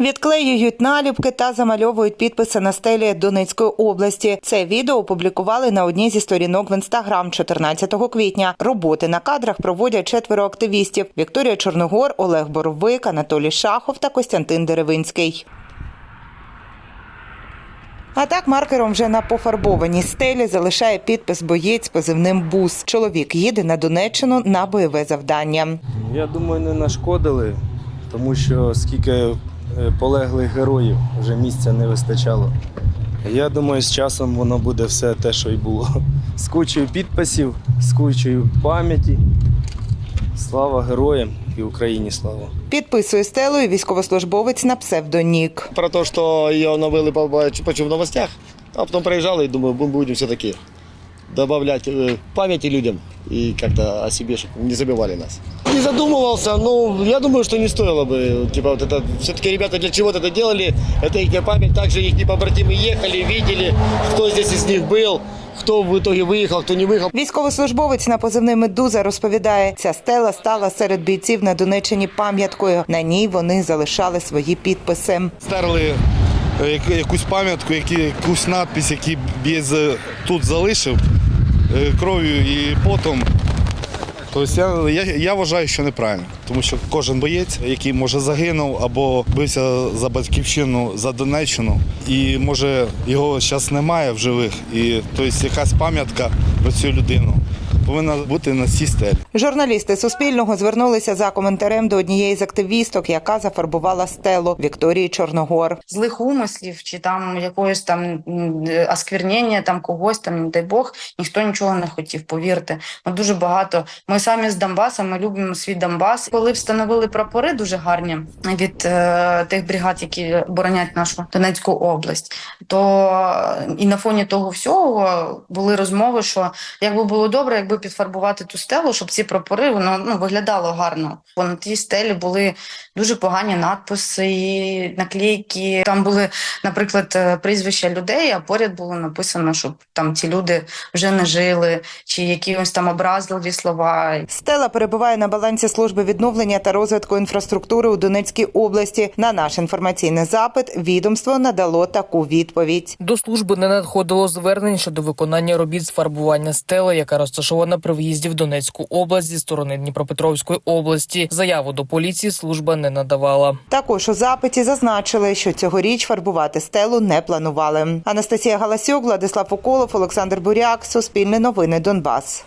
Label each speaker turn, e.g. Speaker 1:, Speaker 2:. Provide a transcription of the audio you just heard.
Speaker 1: Відклеюють наліпки та замальовують підписи на стелі Донецької області. Це відео опублікували на одній зі сторінок в інстаграм 14 квітня. Роботи на кадрах проводять четверо активістів: Вікторія Чорногор, Олег Боровик, Анатолій Шахов та Костянтин Деревинський. А так маркером вже на пофарбованій стелі залишає підпис боєць позивним бус. Чоловік їде на Донеччину на бойове завдання.
Speaker 2: Я думаю, не нашкодили, тому що скільки полеглих героїв вже місця не вистачало. Я думаю, з часом воно буде все те, що й було. З кучою підписів, з кучою пам'яті. Слава героям і Україні слава!
Speaker 1: Підписує стелою військовослужбовець на псевдонік.
Speaker 3: Про то, что ее навели, побачив почув в новостях, а потом проезжал и думаю, бу- будем все-таки добавлять э, памяти людям и как-то о себе, чтобы не забивали нас. Не задумывался, но я думаю, что не стоило бы. Типа вот это, все-таки ребята для чего-то это делали, это их память, также их побратимы ехали, видели, кто здесь из них был, кто в итоге выехал, кто не выехал.
Speaker 1: Військовослужбовець на позивний Медуза розповідає, ця стела стала серед бійців на Донеччині пам'яткою. На ній вони залишали свої підписи.
Speaker 4: стерли е, яку- якусь пам'ятку, які- якусь надпись, який бієць за- тут залишив е, кров'ю і потом. Тобто я, я, я вважаю, що неправильно, тому що кожен боєць, який може загинув або бився за батьківщину за Донеччину, і може його зараз немає в живих, і тобто якась пам'ятка про цю людину повинна бути на цій стелі.
Speaker 1: Журналісти Суспільного звернулися за коментарем до однієї з активісток, яка зафарбувала стелу Вікторії Чорногор.
Speaker 5: злих умислів чи там якоїсь там осквернення там когось там, не дай Бог, ніхто нічого не хотів, повірте. Ми дуже багато. Ми самі з Донбаса, ми любимо свій Донбас. Коли встановили прапори дуже гарні від е, тих бригад, які боронять нашу Донецьку область, то е, і на фоні того всього були розмови, що якби було добре, якби підфарбувати ту стелу, щоб ці прапори воно ну виглядало гарно. Бо на тій стелі були дуже погані надписи, наклейки. Там були, наприклад, е, прізвища людей, а поряд було написано, щоб там ці люди вже не жили, чи якісь там образливі слова.
Speaker 1: Стела перебуває на балансі служби відновлення та розвитку інфраструктури у Донецькій області. На наш інформаційний запит відомство надало таку відповідь.
Speaker 6: До служби не надходило звернень щодо виконання робіт з фарбування стели, яка розташована при в'їзді в Донецьку область зі сторони Дніпропетровської області. Заяву до поліції служба не надавала.
Speaker 1: Також у запиті зазначили, що цьогоріч фарбувати стелу не планували. Анастасія Галасюк, Владислав Уколов, Олександр Буряк, Суспільне новини Донбас.